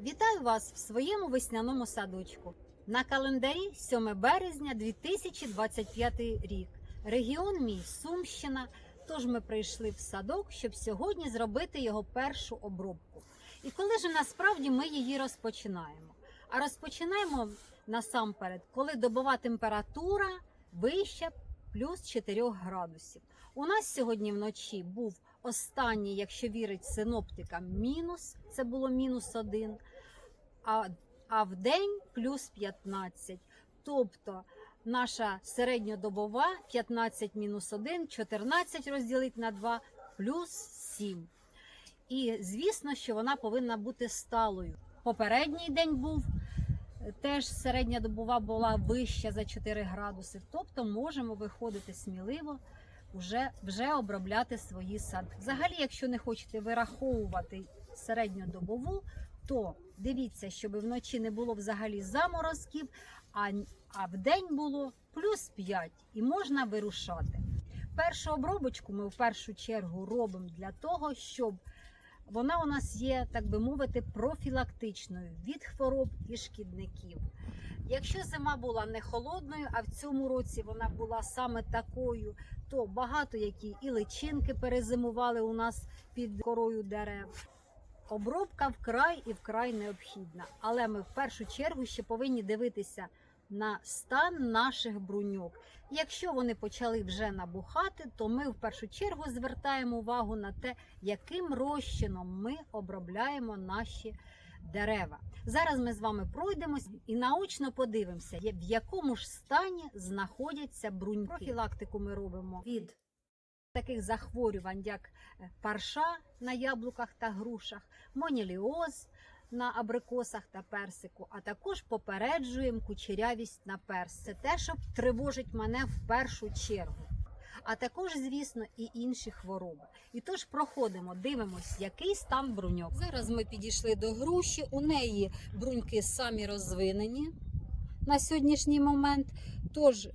Вітаю вас в своєму весняному садочку. На календарі 7 березня 2025 рік. Регіон мій Сумщина. Тож ми прийшли в садок, щоб сьогодні зробити його першу обробку. І коли ж насправді ми її розпочинаємо? А розпочинаємо насамперед, коли добова температура вища плюс 4 градусів. У нас сьогодні вночі був останній, якщо вірить синоптикам, мінус, це було мінус 1, а, а в день плюс 15. Тобто наша середньодобова 15 мінус 1, 14 розділити на 2 плюс 7. І звісно, що вона повинна бути сталою. Попередній день був теж середня добова була вища за 4 градуси. Тобто можемо виходити сміливо вже, вже обробляти свої сад. Взагалі, якщо не хочете вираховувати середньодобову, то дивіться, щоб вночі не було взагалі заморозків, а, а в день було плюс 5 і можна вирушати. Першу обробочку ми в першу чергу робимо для того, щоб вона у нас є, так би мовити, профілактичною від хвороб і шкідників. Якщо зима була не холодною, а в цьому році вона була саме такою, то багато які і личинки перезимували у нас під корою дерев. Обробка вкрай і вкрай необхідна, але ми в першу чергу ще повинні дивитися на стан наших бруньок. Якщо вони почали вже набухати, то ми в першу чергу звертаємо увагу на те, яким розчином ми обробляємо наші дерева. Зараз ми з вами пройдемось і наочно подивимося, в якому ж стані знаходяться бруньки. Профілактику ми робимо від таких захворювань, як е, парша на яблуках та грушах, моніліоз на абрикосах та персику, а також попереджуємо кучерявість на перс. Це те, що тривожить мене в першу чергу. А також, звісно, і інші хвороби. І тож проходимо, дивимось, який стан бруньок. Зараз ми підійшли до груші. У неї бруньки самі розвинені на сьогоднішній момент. Тож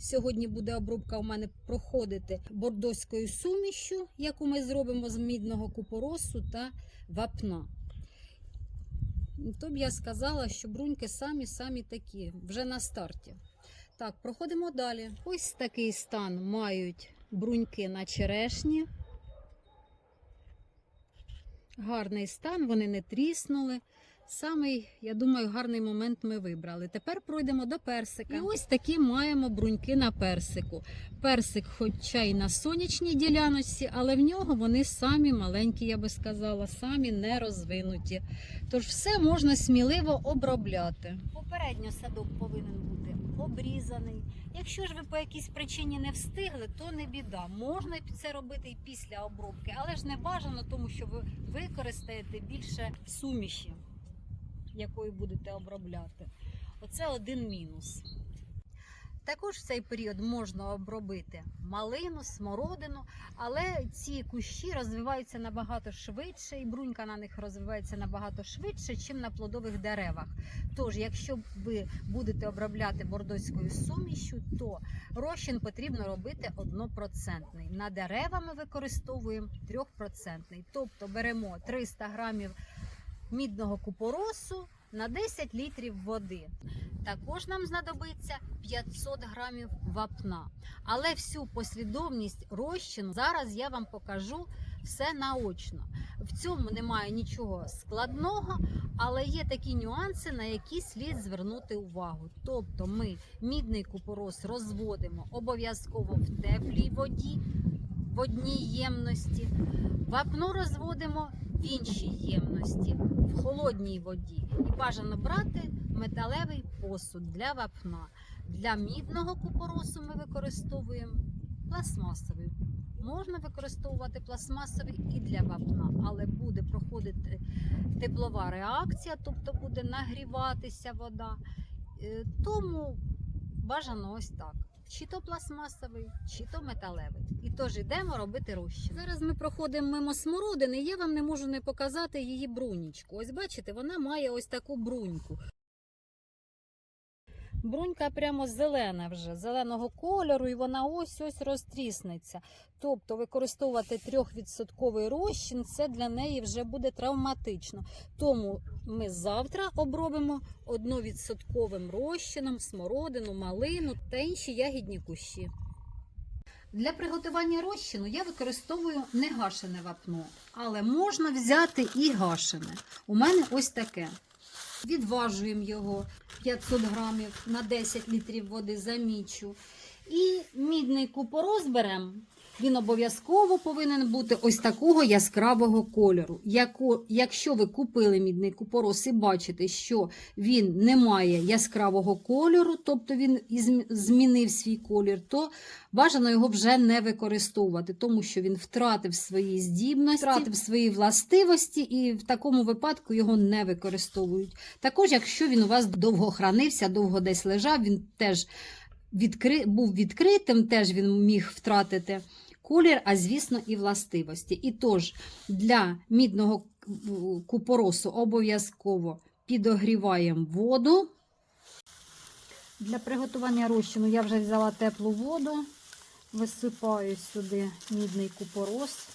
сьогодні буде обробка у мене проходити бордоською сумішю, яку ми зробимо з мідного купоросу та вапна. То б я сказала, що бруньки самі-самі такі, вже на старті. Так, проходимо далі. Ось такий стан мають бруньки на черешні. Гарний стан, вони не тріснули. Самий, я думаю, гарний момент ми вибрали. Тепер пройдемо до персика. І ось такі маємо бруньки на персику. Персик, хоча й на сонячній діляночці, але в нього вони самі маленькі, я би сказала, самі не розвинуті. Тож все можна сміливо обробляти. Попередньо садок повинен бути обрізаний. Якщо ж ви по якійсь причині не встигли, то не біда. Можна це робити і після обробки, але ж не бажано, тому що ви використаєте більше суміші, якою будете обробляти. Оце один мінус. Також в цей період можна обробити малину, смородину, але ці кущі розвиваються набагато швидше, і брунька на них розвивається набагато швидше, ніж на плодових деревах. Тож, якщо ви будете обробляти бордоською сумішю, то розчин потрібно робити 1%. На дерева ми використовуємо 3%. Тобто беремо 300 грамів мідного купоросу на 10 літрів води. Також нам знадобиться 500 грамів вапна. Але всю послідовність розчину зараз я вам покажу все наочно. В цьому немає нічого складного, але є такі нюанси, на які слід звернути увагу. Тобто ми мідний купорос розводимо обов'язково в теплій воді, в одній ємності, вапно розводимо в іншій ємності, в холодній воді. І бажано брати металевий посуд для вапна. Для мідного купоросу ми використовуємо пластмасовий. Можна використовувати пластмасовий і для вапна, але буде проходити теплова реакція, тобто буде нагріватися вода. Е, Тому бажано ось так. Чи то пластмасовий, чи то металевий. І тож йдемо робити розчин. Зараз ми проходимо мимо смородини, я вам не можу не показати її брунічку. Ось бачите, вона має ось таку бруньку. Брунька прямо зелена вже, зеленого кольору, і вона ось ось розтріснеться. Тобто використовувати 3% розчин це для неї вже буде травматично. Тому ми завтра обробимо 1% розчином смородину, малину та інші ягідні кущі. Для приготування розчину я використовую не гашене вапно, але можна взяти і гашене. У мене ось таке. Відважуємо його 500 грамів на 10 літрів води замічу. І мідний купорос беремо. Він обов'язково повинен бути ось такого яскравого кольору. Якщо ви купили мідний купорос і бачите, що він не має яскравого кольору, тобто він змінив свій колір, то бажано його вже не використовувати, тому що він втратив свої здібності, втратив свої властивості, і в такому випадку його не використовують. Також, якщо він у вас довго хранився, довго десь лежав, він теж відкри... був відкритим, теж він міг втратити колір, а звісно, і властивості. І тож для мідного купоросу обов'язково підогріваємо воду. Для приготування розчину я вже взяла теплу воду, висипаю сюди мідний купорос,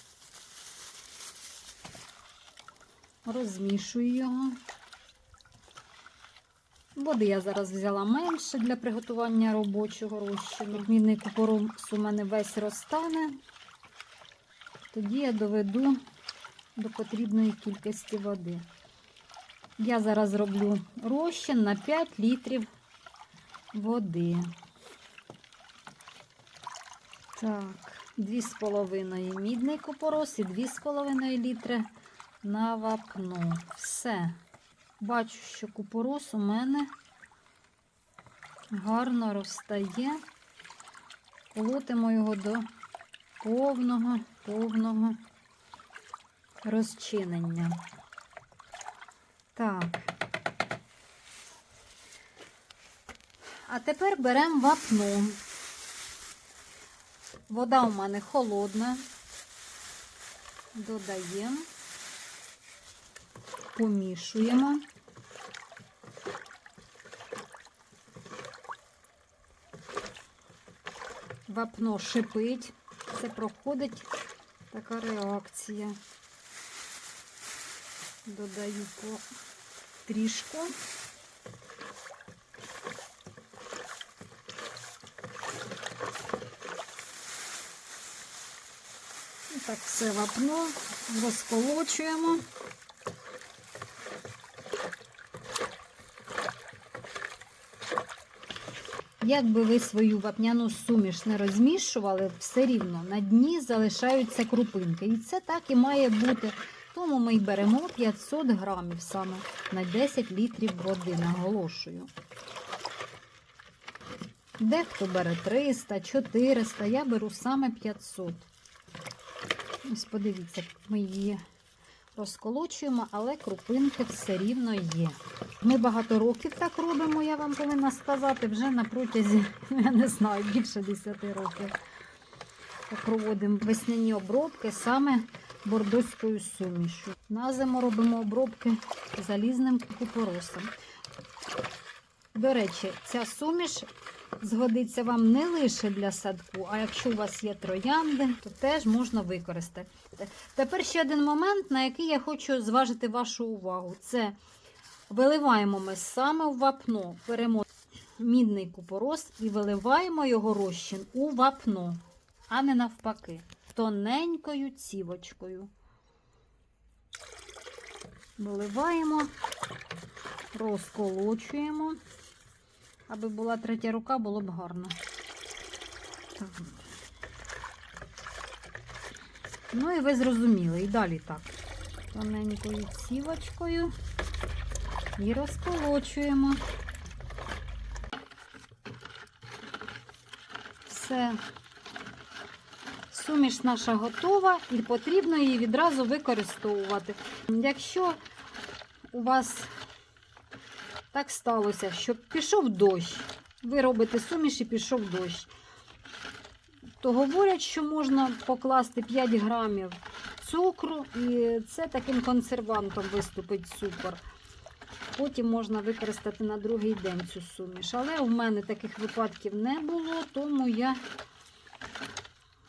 розмішую його. Води я зараз взяла менше для приготування робочого розчину. Як Мідний купорос у мене весь розтане. Тоді я доведу до потрібної кількості води. Я зараз роблю розчин на 5 літрів води. Так, 2,5 мідний купорос і 2,5 літри на вапно. Все. Бачу, що купорос у мене гарно розстає. Колотимо його до повного, повного розчинення. Так. А тепер беремо вапно. Вода у мене холодна. Додаємо, помішуємо. Вапно шипить. Це проходить така реакція. Додаю по трішку. І так все вапно розколочуємо. Як би ви свою вапняну суміш не розмішували, все рівно на дні залишаються крупинки. І це так і має бути. Тому ми й беремо 500 грамів саме на 10 літрів води, наголошую. Дехто бере 300, 400, я беру саме 500. Ось подивіться, ми її розколочуємо, але крупинки все рівно є. Ми багато років так робимо, я вам повинна сказати, вже на протязі, я не знаю, більше 10 років. Проводимо весняні обробки саме бордоською сумішю. На зиму робимо обробки залізним купоросом. До речі, ця суміш згодиться вам не лише для садку, а якщо у вас є троянди, то теж можна використати. Тепер ще один момент, на який я хочу зважити вашу увагу. Це виливаємо ми саме в вапно, беремо мідний купорос і виливаємо його розчин у вапно, а не навпаки, тоненькою цівочкою. Виливаємо, розколочуємо. Аби була третя рука, було б гарно. Ну і ви зрозуміли. І далі так. Тоненькою цівочкою і розколочуємо. Все. Суміш наша готова і потрібно її відразу використовувати. Якщо у вас так сталося, що пішов дощ, ви робите суміш і пішов дощ, то говорять, що можна покласти 5 грамів цукру, і це таким консервантом виступить цукор. потім можна використати на другий день цю суміш. Але у мене таких випадків не було, тому я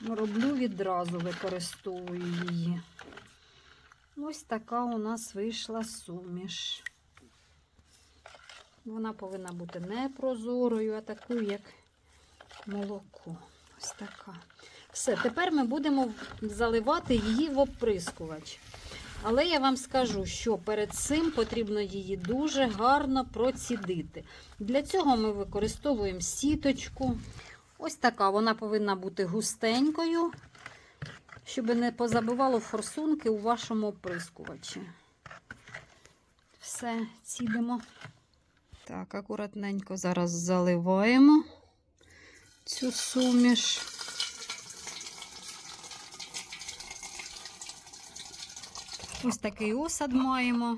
роблю відразу, використовую її. Ось така у нас вийшла суміш. Вона повинна бути не прозорою, а такою, як молоко. Ось така. Все, тепер ми будемо заливати її в оприскувач. Але я вам скажу, що перед цим потрібно її дуже гарно процідити. Для цього ми використовуємо сіточку. Ось така вона повинна бути густенькою, щоб не позабивало форсунки у вашому оприскувачі. Все, цідимо. Так, акуратненько зараз заливаємо цю суміш. Ось такий осад маємо.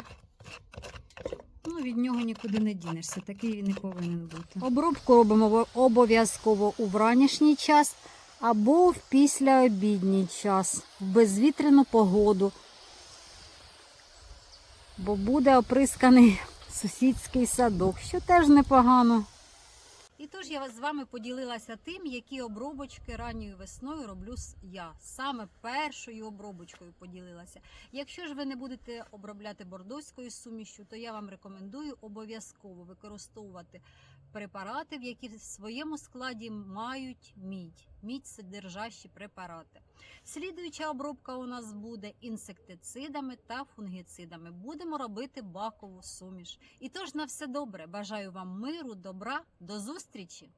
Ну, від нього нікуди не дінешся, такий він і повинен бути. Обробку робимо обов'язково у вранішній час або в післяобідній час, в безвітряну погоду. Бо буде оприсканий сусідський садок, що теж непогано. І тож я з вами поділилася тим, які обробочки ранньою весною роблю я. Саме першою обробочкою поділилася. Якщо ж ви не будете обробляти бордоською сумішю, то я вам рекомендую обов'язково використовувати препарати, в які в своєму складі мають мідь, мідь содержащі препарати. Слідуюча обробка у нас буде інсектицидами та фунгіцидами. Будемо робити бакову суміш. І тож на все добре. Бажаю вам миру, добра, до зустрічі!